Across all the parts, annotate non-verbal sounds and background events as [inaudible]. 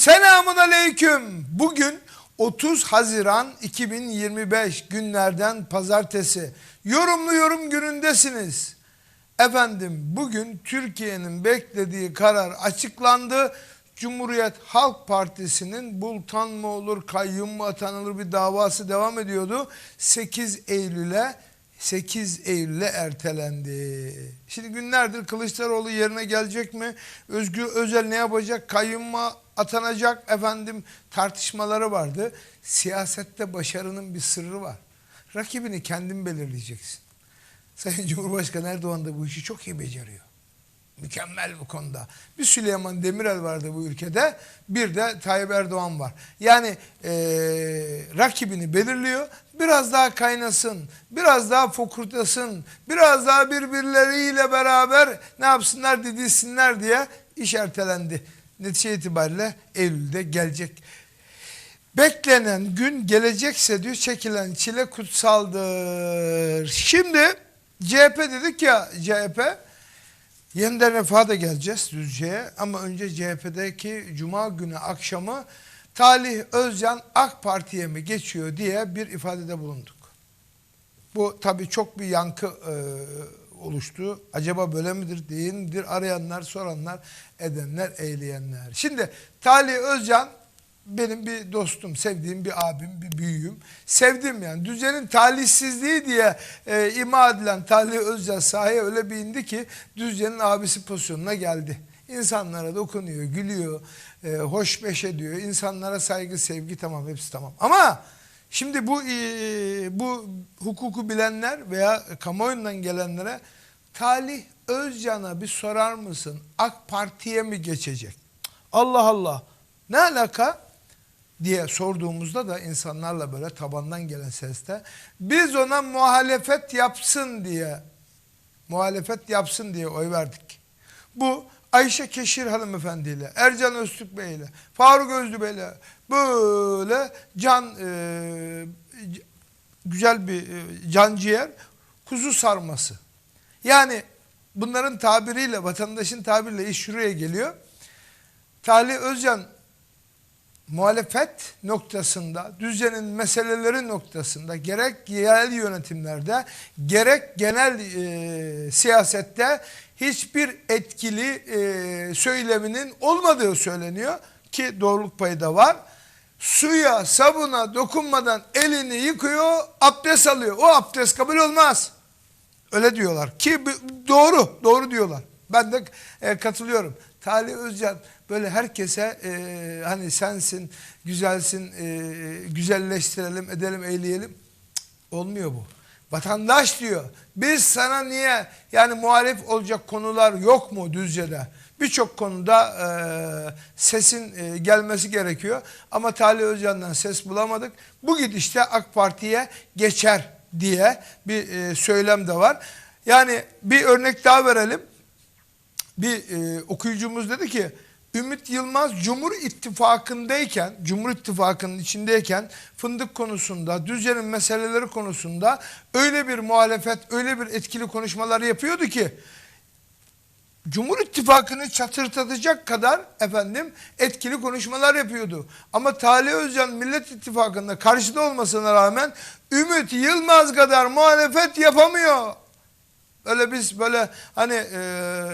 selamun aleyküm. Bugün 30 Haziran 2025 günlerden pazartesi. Yorumlu yorum günündesiniz. Efendim bugün Türkiye'nin beklediği karar açıklandı. Cumhuriyet Halk Partisi'nin bultan mı olur, kayyum mu atanılır bir davası devam ediyordu. 8 Eylül'e 8 Eylül'e ertelendi. Şimdi günlerdir Kılıçdaroğlu yerine gelecek mi? Özgür Özel ne yapacak? Kayyum mu atanacak? Efendim tartışmaları vardı. Siyasette başarının bir sırrı var. Rakibini kendin belirleyeceksin. [laughs] Sayın Cumhurbaşkanı Erdoğan da bu işi çok iyi beceriyor. Mükemmel bu konuda. Bir Süleyman Demirel vardı bu ülkede. Bir de Tayyip Erdoğan var. Yani eee, rakibini belirliyor. Biraz daha kaynasın. Biraz daha fokurtasın. Biraz daha birbirleriyle beraber ne yapsınlar didilsinler diye iş ertelendi. Netice itibariyle Eylül'de gelecek. Beklenen gün gelecekse diyor çekilen çile kutsaldır. Şimdi CHP dedik ya CHP yeniden refaha da geleceğiz Düzce'ye ama önce CHP'deki Cuma günü akşamı Talih Özcan AK Parti'ye mi geçiyor diye bir ifadede bulunduk. Bu tabii çok bir yankı e, oluştu. Acaba böyle midir değil midir arayanlar soranlar edenler eyleyenler. Şimdi Talih Özcan benim bir dostum, sevdiğim bir abim, bir büyüğüm. Sevdim yani. Düzenin talihsizliği diye e, ima edilen Talih Özcan sahaya öyle bir indi ki Düzce'nin abisi pozisyonuna geldi. İnsanlara dokunuyor, gülüyor, e, hoşbeş ediyor. İnsanlara saygı, sevgi tamam hepsi tamam. Ama şimdi bu e, bu hukuku bilenler veya kamuoyundan gelenlere Talih Özcan'a bir sorar mısın? AK Parti'ye mi geçecek? Allah Allah. Ne alaka? diye sorduğumuzda da insanlarla böyle tabandan gelen seste biz ona muhalefet yapsın diye muhalefet yapsın diye oy verdik. Bu Ayşe Keşir hanımefendiyle, Ercan Öztürk Bey'le, Faruk Özlü Bey'le böyle can e, güzel bir e, canciğer kuzu sarması. Yani bunların tabiriyle, vatandaşın tabiriyle iş şuraya geliyor. Talih Özcan muhalefet noktasında, düzenin meseleleri noktasında gerek yerel yönetimlerde gerek genel e, siyasette hiçbir etkili e, söyleminin olmadığı söyleniyor ki doğruluk payı da var. Suya, sabuna dokunmadan elini yıkıyor, abdest alıyor. O abdest kabul olmaz. Öyle diyorlar ki doğru, doğru diyorlar. Ben de e, katılıyorum. Talih Özcan böyle herkese e, hani sensin, güzelsin, e, güzelleştirelim, edelim, eyleyelim. Cık, olmuyor bu. Vatandaş diyor. Biz sana niye yani muhalif olacak konular yok mu Düzce'de? Birçok konuda e, sesin e, gelmesi gerekiyor. Ama Talih Özcan'dan ses bulamadık. Bu gidişte AK Parti'ye geçer diye bir e, söylem de var. Yani bir örnek daha verelim. Bir e, okuyucumuz dedi ki Ümit Yılmaz Cumhur İttifakı'ndayken, Cumhur İttifakı'nın içindeyken fındık konusunda, Düzce'nin meseleleri konusunda öyle bir muhalefet, öyle bir etkili konuşmalar yapıyordu ki Cumhur İttifakı'nı çatırtatacak kadar efendim etkili konuşmalar yapıyordu. Ama Talih Özcan Millet İttifakı'nda karşıda olmasına rağmen Ümit Yılmaz kadar muhalefet yapamıyor. Öyle biz böyle hani e,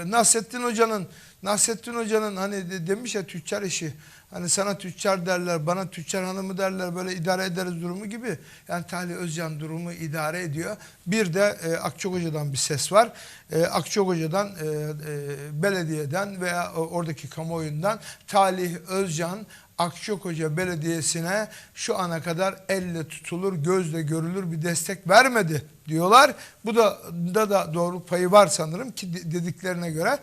Nasrettin Hoca'nın Nasrettin Hoca'nın hani de, demiş ya tüccar işi. Hani sana tüccar derler, bana tüccar hanımı derler böyle idare ederiz durumu gibi. Yani Talih Özcan durumu idare ediyor. Bir de e, Akçok Hoca'dan bir ses var. E, Akçok Hoca'dan, e, e, belediyeden veya oradaki kamuoyundan Talih Özcan Akçakoca Belediyesi'ne şu ana kadar elle tutulur, gözle görülür bir destek vermedi diyorlar. Bu da da, da doğru payı var sanırım ki dediklerine göre.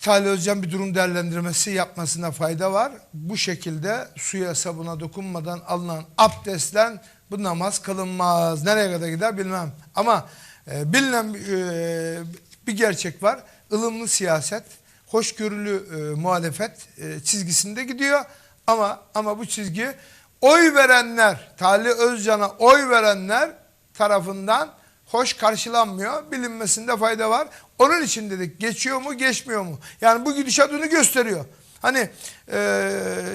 Talih Özcan bir durum değerlendirmesi yapmasına fayda var. Bu şekilde suya sabuna dokunmadan alınan abdestle bu namaz kılınmaz. Nereye kadar gider bilmem. Ama e, bilinen e, bir gerçek var. Ilımlı siyaset, hoşgörülü e, muhalefet e, çizgisinde gidiyor. Ama ama bu çizgi oy verenler, Talih Özcan'a oy verenler tarafından hoş karşılanmıyor. Bilinmesinde fayda var. Onun için dedik geçiyor mu geçmiyor mu? Yani bu gidişat onu gösteriyor. Hani e,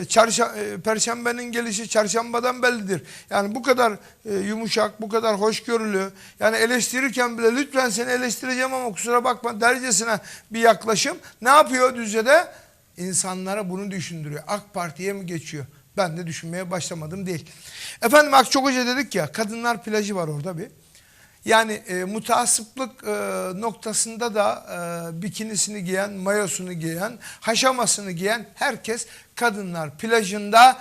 çarşa, e, perşembenin gelişi çarşambadan bellidir. Yani bu kadar e, yumuşak, bu kadar hoşgörülü. Yani eleştirirken bile lütfen seni eleştireceğim ama kusura bakma dercesine bir yaklaşım. Ne yapıyor Düzce'de? İnsanlara bunu düşündürüyor. AK Parti'ye mi geçiyor? Ben de düşünmeye başlamadım değil. Efendim Akçokoca dedik ya kadınlar plajı var orada bir. Yani e, mutasıplık e, noktasında da e, bikinisini giyen, mayosunu giyen, haşamasını giyen herkes kadınlar plajında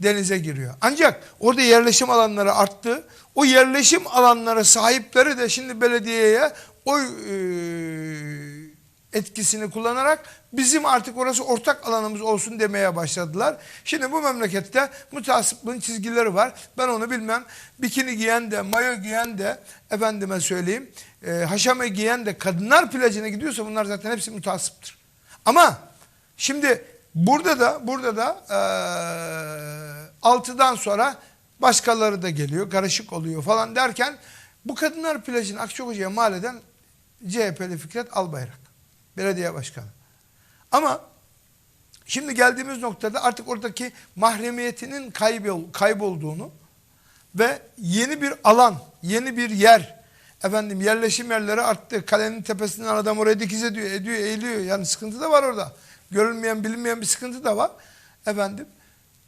denize giriyor. Ancak orada yerleşim alanları arttı. O yerleşim alanları sahipleri de şimdi belediyeye oy e, etkisini kullanarak bizim artık orası ortak alanımız olsun demeye başladılar. Şimdi bu memlekette mutasıplığın çizgileri var. Ben onu bilmem. Bikini giyen de, mayo giyen de, efendime söyleyeyim, e, haşame giyen de kadınlar plajına gidiyorsa bunlar zaten hepsi mutasıptır. Ama şimdi burada da burada da e, altıdan sonra başkaları da geliyor, karışık oluyor falan derken bu kadınlar plajını Akçakoca'ya mal eden CHP'li Fikret Albayrak. Belediye başkanı. Ama şimdi geldiğimiz noktada artık oradaki mahremiyetinin kaybol, kaybolduğunu ve yeni bir alan, yeni bir yer, efendim yerleşim yerleri arttı. Kalenin tepesinden adam oraya dikiz ediyor, ediyor, eğiliyor. Yani sıkıntı da var orada. Görülmeyen, bilinmeyen bir sıkıntı da var. Efendim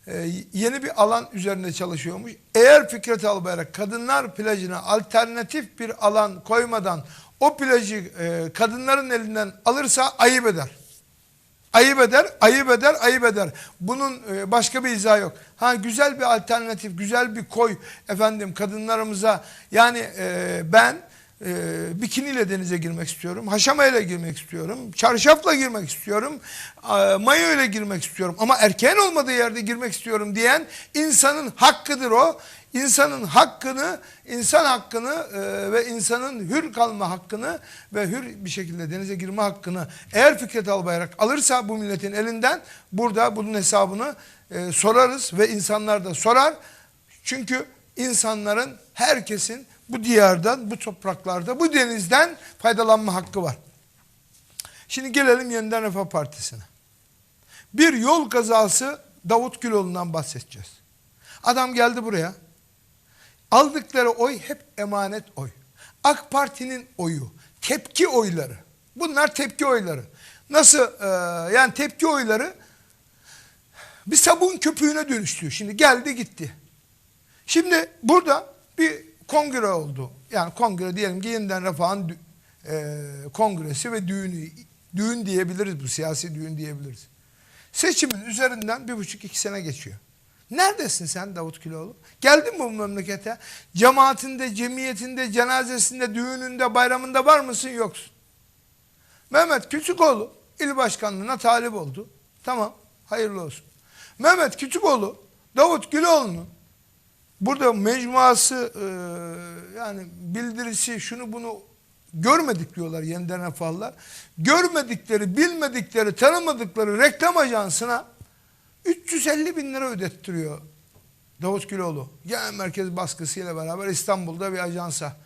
e, yeni bir alan üzerinde çalışıyormuş. Eğer Fikret Albayrak kadınlar plajına alternatif bir alan koymadan o plajı e, kadınların elinden alırsa ayıp eder. Ayıp eder, ayıp eder, ayıp eder. Bunun e, başka bir izahı yok. Ha güzel bir alternatif, güzel bir koy efendim kadınlarımıza. Yani e, ben e, bikiniyle denize girmek istiyorum, haşamayla girmek istiyorum, çarşafla girmek istiyorum, e, mayo ile girmek istiyorum. Ama erkeğin olmadığı yerde girmek istiyorum diyen insanın hakkıdır o insanın hakkını, insan hakkını e, ve insanın hür kalma hakkını ve hür bir şekilde denize girme hakkını eğer Fikret Albayrak alırsa bu milletin elinden burada bunun hesabını e, sorarız ve insanlar da sorar. Çünkü insanların herkesin bu diyardan, bu topraklarda, bu denizden faydalanma hakkı var. Şimdi gelelim Yeniden Refah Partisi'ne. Bir yol kazası Davut Güloğlu'ndan bahsedeceğiz. Adam geldi buraya. Aldıkları oy hep emanet oy. AK Parti'nin oyu, tepki oyları. Bunlar tepki oyları. Nasıl e, yani tepki oyları bir sabun köpüğüne dönüştü. Şimdi geldi gitti. Şimdi burada bir kongre oldu. Yani kongre diyelim ki yeniden refahın e, kongresi ve düğünü. Düğün diyebiliriz bu siyasi düğün diyebiliriz. Seçimin üzerinden bir buçuk iki sene geçiyor. Neredesin sen Davut Kiloğlu? Geldin mi bu memlekete? Cemaatinde, cemiyetinde, cenazesinde, düğününde, bayramında var mısın yoksun? Mehmet Küçükoğlu il başkanlığına talip oldu. Tamam hayırlı olsun. Mehmet Küçükoğlu Davut Güloğlu'nun burada mecmuası e, yani bildirisi şunu bunu görmedik diyorlar yeniden refahlar. Görmedikleri, bilmedikleri, tanımadıkları reklam ajansına 350 bin lira ödettiriyor Davut Güloğlu. Genel merkez baskısıyla beraber İstanbul'da bir ajansa.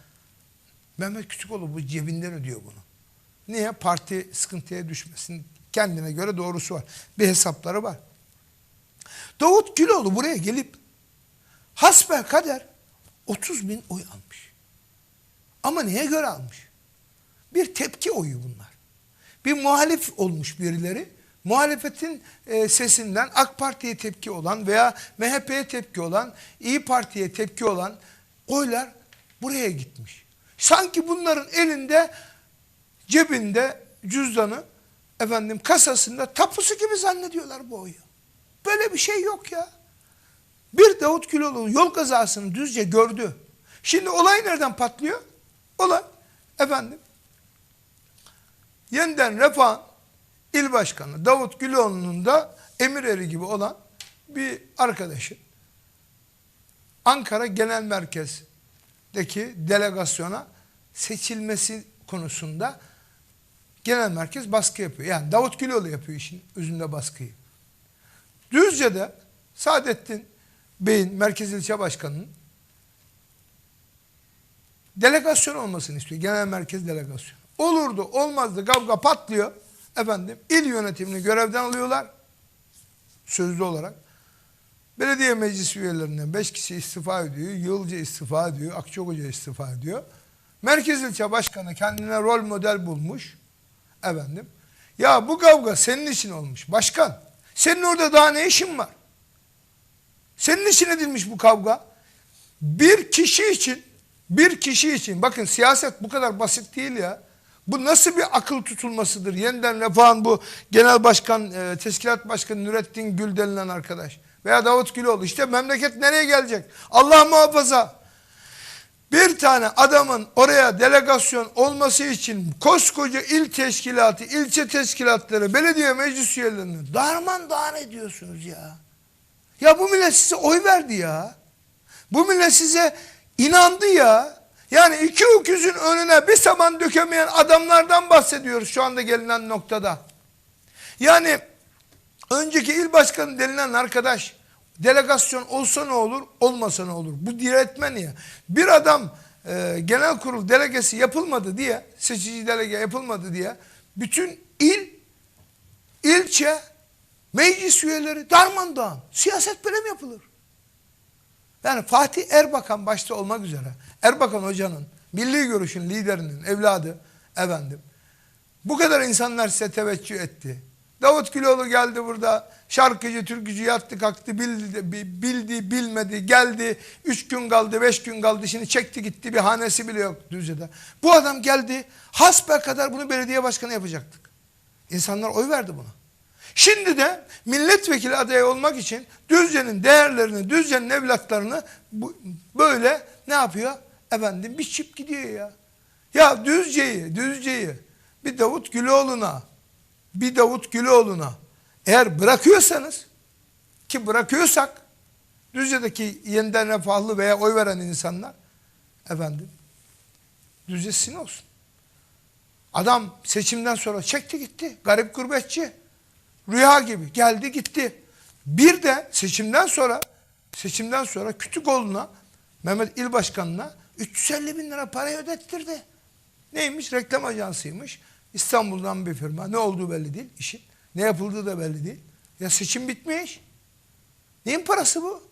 Mehmet Küçükoğlu bu cebinden ödüyor bunu. Niye? Parti sıkıntıya düşmesin. Kendine göre doğrusu var. Bir hesapları var. Davut Güloğlu buraya gelip hasbel kader 30 bin oy almış. Ama neye göre almış? Bir tepki oyu bunlar. Bir muhalif olmuş birileri muhalefetin e, sesinden AK Parti'ye tepki olan veya MHP'ye tepki olan, İyi Parti'ye tepki olan oylar buraya gitmiş. Sanki bunların elinde, cebinde, cüzdanı, efendim kasasında tapusu gibi zannediyorlar bu oyu. Böyle bir şey yok ya. Bir Davut Güloğlu yol kazasını düzce gördü. Şimdi olay nereden patlıyor? Olay efendim yeniden refah il başkanı Davut Güloğlu'nun da emir eri gibi olan bir arkadaşı Ankara Genel Merkez'deki delegasyona seçilmesi konusunda genel merkez baskı yapıyor. Yani Davut Güloğlu yapıyor işin özünde baskıyı. Düzce'de Saadettin Bey'in Merkez İlçe Başkanı'nın delegasyon olmasını istiyor. Genel merkez delegasyon. Olurdu, olmazdı, kavga patlıyor efendim il yönetimini görevden alıyorlar. sözlü olarak. Belediye meclis üyelerinden 5 kişi istifa ediyor. Yılca istifa ediyor. Akçakoca istifa ediyor. Merkez ilçe başkanı kendine rol model bulmuş. Efendim. Ya bu kavga senin için olmuş. Başkan. Senin orada daha ne işin var? Senin için edilmiş bu kavga. Bir kişi için, bir kişi için, bakın siyaset bu kadar basit değil ya. Bu nasıl bir akıl tutulmasıdır? Yeniden Refah'ın bu genel başkan, e, teşkilat başkanı Nurettin Gül denilen arkadaş. Veya Davut Güloğlu. İşte memleket nereye gelecek? Allah muhafaza. Bir tane adamın oraya delegasyon olması için koskoca il teşkilatı, ilçe teşkilatları, belediye meclis üyelerini darman dağın ediyorsunuz ya. Ya bu millet size oy verdi ya. Bu millet size inandı ya. Yani iki öküzün önüne bir saman dökemeyen adamlardan bahsediyoruz şu anda gelinen noktada. Yani önceki il başkanı denilen arkadaş delegasyon olsa ne olur olmasa ne olur. Bu diretmen ya. Bir adam e, genel kurul delegesi yapılmadı diye seçici delege yapılmadı diye bütün il ilçe meclis üyeleri darmadağın. Siyaset böyle mi yapılır? Yani Fatih Erbakan başta olmak üzere Erbakan hocanın milli görüşün liderinin evladı efendim bu kadar insanlar size teveccüh etti. Davut Güloğlu geldi burada şarkıcı türkücü yattı kalktı bildi, bi- bildi bilmedi geldi üç gün kaldı beş gün kaldı şimdi çekti gitti bir hanesi bile yok Düzce'de. Bu adam geldi hasbel kadar bunu belediye başkanı yapacaktık. İnsanlar oy verdi buna. Şimdi de milletvekili adayı olmak için Düzce'nin değerlerini, Düzce'nin evlatlarını bu, böyle ne yapıyor? Efendim biçip gidiyor ya. Ya Düzce'yi, Düzce'yi bir Davut Güloğlu'na, bir Davut Güloğlu'na eğer bırakıyorsanız ki bırakıyorsak Düzce'deki yeniden refahlı veya oy veren insanlar efendim Düzce olsun. Adam seçimden sonra çekti gitti. Garip gurbetçi. Rüya gibi geldi gitti. Bir de seçimden sonra seçimden sonra Kütükoğlu'na Mehmet İl Başkanı'na 350 bin lira parayı ödettirdi. Neymiş? Reklam ajansıymış. İstanbul'dan bir firma. Ne olduğu belli değil işin. Ne yapıldığı da belli değil. Ya seçim bitmiş. Neyin parası bu?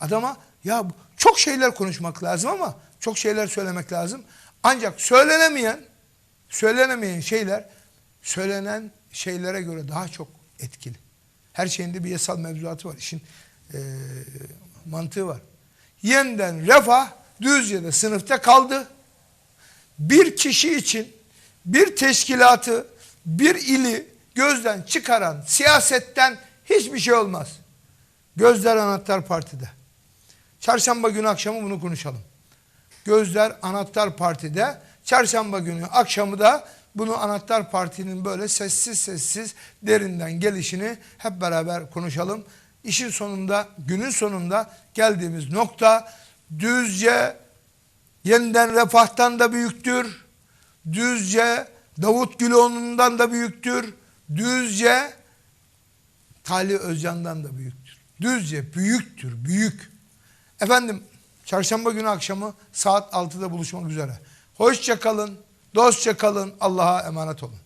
Adama ya çok şeyler konuşmak lazım ama çok şeyler söylemek lazım. Ancak söylenemeyen söylenemeyen şeyler söylenen şeylere göre daha çok etkili. Her şeyin de bir yasal mevzuatı var. İşin eee, mantığı var. Yeniden refah Düzce'de sınıfta kaldı. Bir kişi için bir teşkilatı, bir ili gözden çıkaran siyasetten hiçbir şey olmaz. Gözler Anahtar Parti'de. Çarşamba günü akşamı bunu konuşalım. Gözler Anahtar Parti'de. Çarşamba günü akşamı da bunu Anahtar Parti'nin böyle sessiz sessiz derinden gelişini hep beraber konuşalım. İşin sonunda, günün sonunda geldiğimiz nokta Düzce yeniden refahtan da büyüktür. Düzce Davut Güloğlu'ndan da büyüktür. Düzce Talih Özcan'dan da büyüktür. Düzce büyüktür, büyük. Efendim çarşamba günü akşamı saat 6'da buluşmak üzere. Hoşça kalın, dostça kalın, Allah'a emanet olun.